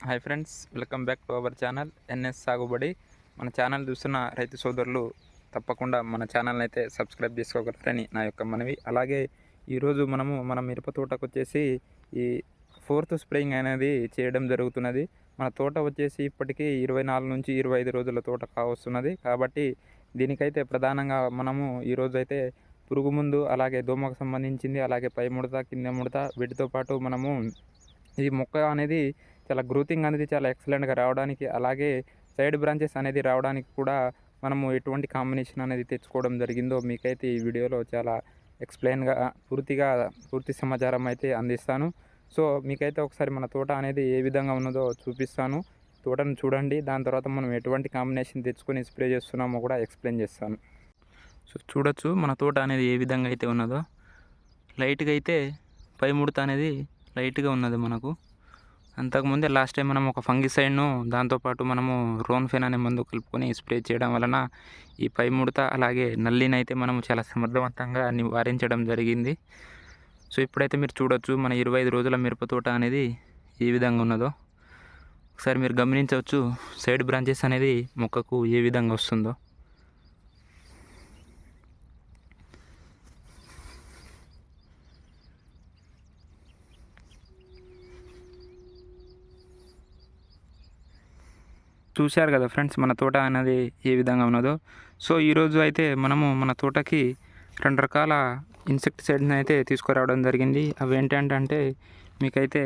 Hi friends welcome back to our channel NS Sagubadi మన channel చూస్తున్న రైతు సోదరులు తప్పకుండా మన ఛానల్ని అయితే సబ్స్క్రైబ్ చేసుకోగలరని నా యొక్క మనవి. అలాగే ఈరోజు మనము మన మిరప తోటకు వచ్చేసి ఈ ఫోర్త్ స్ప్రేయింగ్ అనేది చేయడం జరుగుతున్నది. మన తోట వచ్చేసి ఇప్పటికీ ఇరవై నాలుగు నుంచి ఇరవై ఐదు రోజుల తోట కావస్తున్నది. కాబట్టి దీనికైతే ప్రధానంగా మనము ఈరోజు అయితే పురుగు ముందు అలాగే దోమకు సంబంధించింది అలాగే పై ముడత కింద ముడత వీటితో పాటు మనము ఈ మొక్క అనేది చాలా గ్రోతింగ్ అనేది చాలా ఎక్సలెంట్గా రావడానికి అలాగే సైడ్ బ్రాంచెస్ అనేది రావడానికి కూడా మనము ఎటువంటి కాంబినేషన్ అనేది తెచ్చుకోవడం జరిగిందో మీకైతే ఈ వీడియోలో చాలా ఎక్స్ప్లెయిన్గా పూర్తిగా పూర్తి సమాచారం అయితే అందిస్తాను. సో మీకైతే ఒకసారి మన తోట అనేది ఏ విధంగా ఉన్నదో చూపిస్తాను. తోటను చూడండి దాని తర్వాత మనం ఎటువంటి కాంబినేషన్ తెచ్చుకొని స్ప్రే చేస్తున్నామో కూడా ఎక్స్ప్లెయిన్ చేస్తాను. సో చూడొచ్చు మన తోట అనేది ఏ విధంగా అయితే ఉన్నదో. లైట్గా అయితే పై ముడత అనేది లైట్గా ఉన్నది మనకు. అంతకుముందే లాస్ట్ టైం మనం ఒక ఫంగిసైడ్ను దాంతోపాటు మనము రోన్ఫెన్ అనే మందు కలుపుకొని స్ప్రే చేయడం వలన ఈ పై ముడత అలాగే నల్లిని అయితే మనము చాలా సమర్థవంతంగా నివారించడం జరిగింది. సో ఇప్పుడైతే మీరు చూడొచ్చు మన ఇరవై ఐదు రోజుల మిరప తోట అనేది ఏ విధంగా ఉన్నదో. ఒకసారి మీరు గమనించవచ్చు సైడ్ బ్రాంచెస్ అనేది మొక్కకు ఏ విధంగా వస్తుందో. చూశారు కదా ఫ్రెండ్స్ మన తోట అనేది ఏ విధంగా ఉన్నదో. సో ఈరోజు అయితే మనము మన తోటకి రెండు రకాల ఇన్సెక్టిసైడ్ని అయితే తీసుకురావడం జరిగింది. అవి ఏంటంటే మీకైతే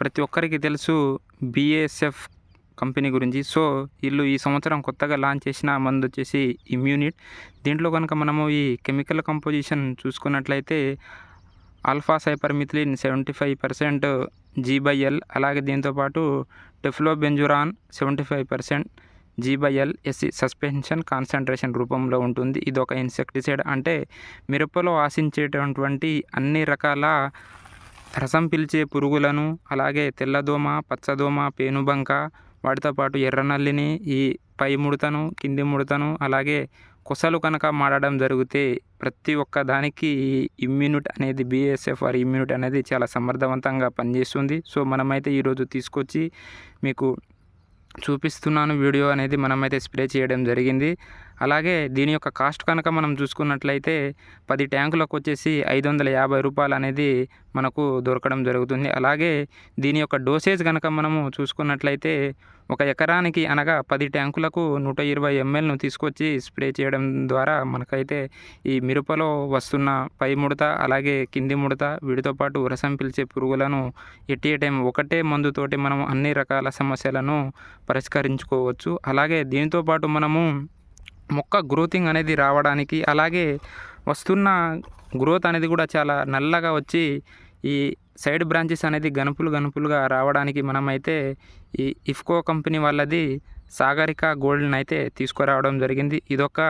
ప్రతి ఒక్కరికి తెలుసు బిఏఎస్ఎఫ్ కంపెనీ గురించి. సో వీళ్ళు ఈ సంవత్సరం కొత్తగా లాంచ్ చేసిన మందు వచ్చేసి ఇమ్యూనిట్ దీంట్లో కనుక మనము ఈ కెమికల్ కంపోజిషన్ చూసుకున్నట్లయితే alpha cypermethrin seventy five percent G by L అలాగే దీంతోపాటు teflubenzuron seventy five percent G by L SC suspension concentration రూపంలో ఉంటుంది. ఇది ఒక ఇన్సెక్టిసైడ్ అంటే మిరపలో ఆశించేటటువంటి అన్ని రకాల రసం పిలిచే పురుగులను అలాగే తెల్లదోమ పచ్చదోమ పేనుబంక వాటితో పాటు ఎర్రనల్లిని ఈ పై ముడతను కింది ముడతను అలాగే కొసలు కనుక మాడడం జరిగితే ప్రతి ఒక్క దానికి ఇమ్యూనిట్ అనేది బిఎస్ఎఫ్ ఆర్ ఇమ్యూనిట్ అనేది చాలా సమర్థవంతంగా పనిచేస్తుంది. సో మనమైతే ఈరోజు తీసుకొచ్చి మీకు చూపిస్తున్నాను. వీడియో అనేది మనమైతే స్ప్రే చేయడం జరిగింది. అలాగే దీని యొక్క కాస్ట్ కనుక మనం చూసుకున్నట్లయితే పది ట్యాంకులకు వచ్చేసి ఐదు వందల యాభై రూపాయలు అనేది మనకు దొరకడం జరుగుతుంది. అలాగే దీని యొక్క డోసేజ్ కనుక మనము చూసుకున్నట్లయితే ఒక ఎకరానికి అనగా పది ట్యాంకులకు నూట ఇరవై ఎంఎల్ను తీసుకొచ్చి స్ప్రే చేయడం ద్వారా మనకైతే ఈ మిరపలో వస్తున్న పై ముడత అలాగే కింది ముడత వీటితో పాటు రసం పిలిచే పురుగులను ఎట్టే టైం ఒకటే మందుతోటి మనం అన్ని రకాల సమస్యలను పరిష్కరించుకోవచ్చు. అలాగే దీంతో పాటు మనము మొక్క గ్రోతింగ్ అనేది రావడానికి అలాగే వస్తున్న గ్రోత్ అనేది కూడా చాలా నల్లగా వచ్చి ఈ సైడ్ బ్రాంచెస్ అనేది గనుపులు గనుపులుగా రావడానికి మనమైతే ఈ ఇఫ్కో కంపెనీ వాళ్ళది సాగరిక గోల్డ్ని అయితే తీసుకురావడం జరిగింది. ఇదొక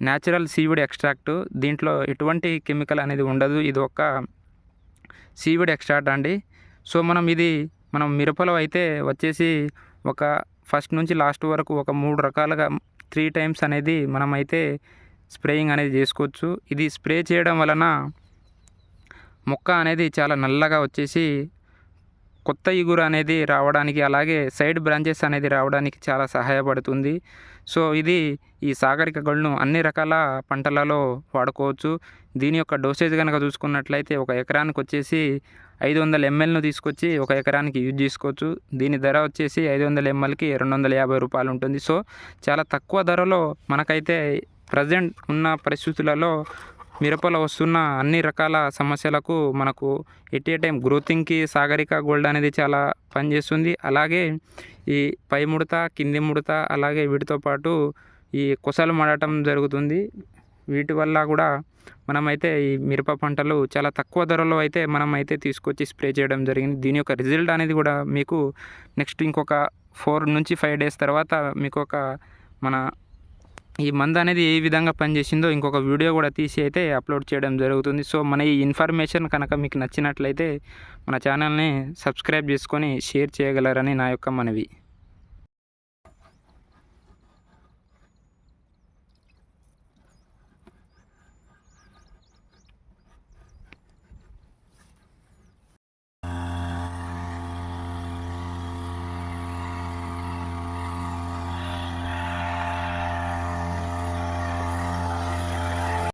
న్యాచురల్ సీవిడ్ ఎక్స్ట్రాక్ట్. దీంట్లో ఎటువంటి కెమికల్ అనేది ఉండదు. ఇది ఒక సీవిడ్ ఎక్స్ట్రాక్ట్ అండి. సో మనం ఇది మనం మిరపలో అయితే వచ్చేసి ఒక ఫస్ట్ నుంచి లాస్ట్ వరకు ఒక మూడు రకాలుగా త్రీ టైమ్స్ అనేది మనమైతే స్ప్రేయింగ్ అనేది చేసుకోవచ్చు. ఇది స్ప్రే చేయడం వలన మొక్క అనేది చాలా నల్లగా వచ్చేసి కొత్త ఇగురు అనేది రావడానికి అలాగే సైడ్ బ్రాంచెస్ అనేది రావడానికి చాలా సహాయపడుతుంది. సో ఇది ఈ సాగరిక గొళ్ళను అన్ని రకాల పంటలలో వాడుకోవచ్చు. దీని యొక్క డోసేజ్ కనుక చూసుకున్నట్లయితే ఒక ఎకరానికి వచ్చేసి ఐదు వందల ఎంఎల్ను తీసుకొచ్చి ఒక ఎకరానికి యూజ్ చేసుకోవచ్చు. దీని ధర వచ్చేసి ఐదు వందల ఎంఎల్కి రెండు వందల యాభై రూపాయలు ఉంటుంది. సో చాలా తక్కువ ధరలో మనకైతే ప్రజెంట్ ఉన్న పరిస్థితులలో మిరపలో వస్తున్న అన్ని రకాల సమస్యలకు మనకు ఎట్ ఏ టైం గ్రోతింగ్కి సాగరిక గోల్డ్ అనేది చాలా పనిచేస్తుంది. అలాగే ఈ పై ముడత కింది ముడత అలాగే వీటితో పాటు ఈ కొసలు మడటం జరుగుతుంది. వీటి వల్ల కూడా మనమైతే ఈ మిరప పంటలు చాలా తక్కువ ధరలో అయితే మనం అయితే తీసుకొచ్చి స్ప్రే చేయడం జరిగింది. దీని యొక్క రిజల్ట్ అనేది కూడా మీకు నెక్స్ట్ ఇంకొక ఫోర్ నుంచి ఫైవ్ డేస్ తర్వాత మీకు ఒక మన ఈ మందు అనేది ఏ విధంగా పనిచేసిందో ఇంకొక వీడియో కూడా తీసి అయితే అప్లోడ్ చేయడం జరుగుతుంది. సో మన ఈ ఇన్ఫర్మేషన్ కనుక మీకు నచ్చినట్లయితే మన ఛానల్ని సబ్స్క్రైబ్ చేసుకొని షేర్ చేయగలరని నా యొక్క మనవి.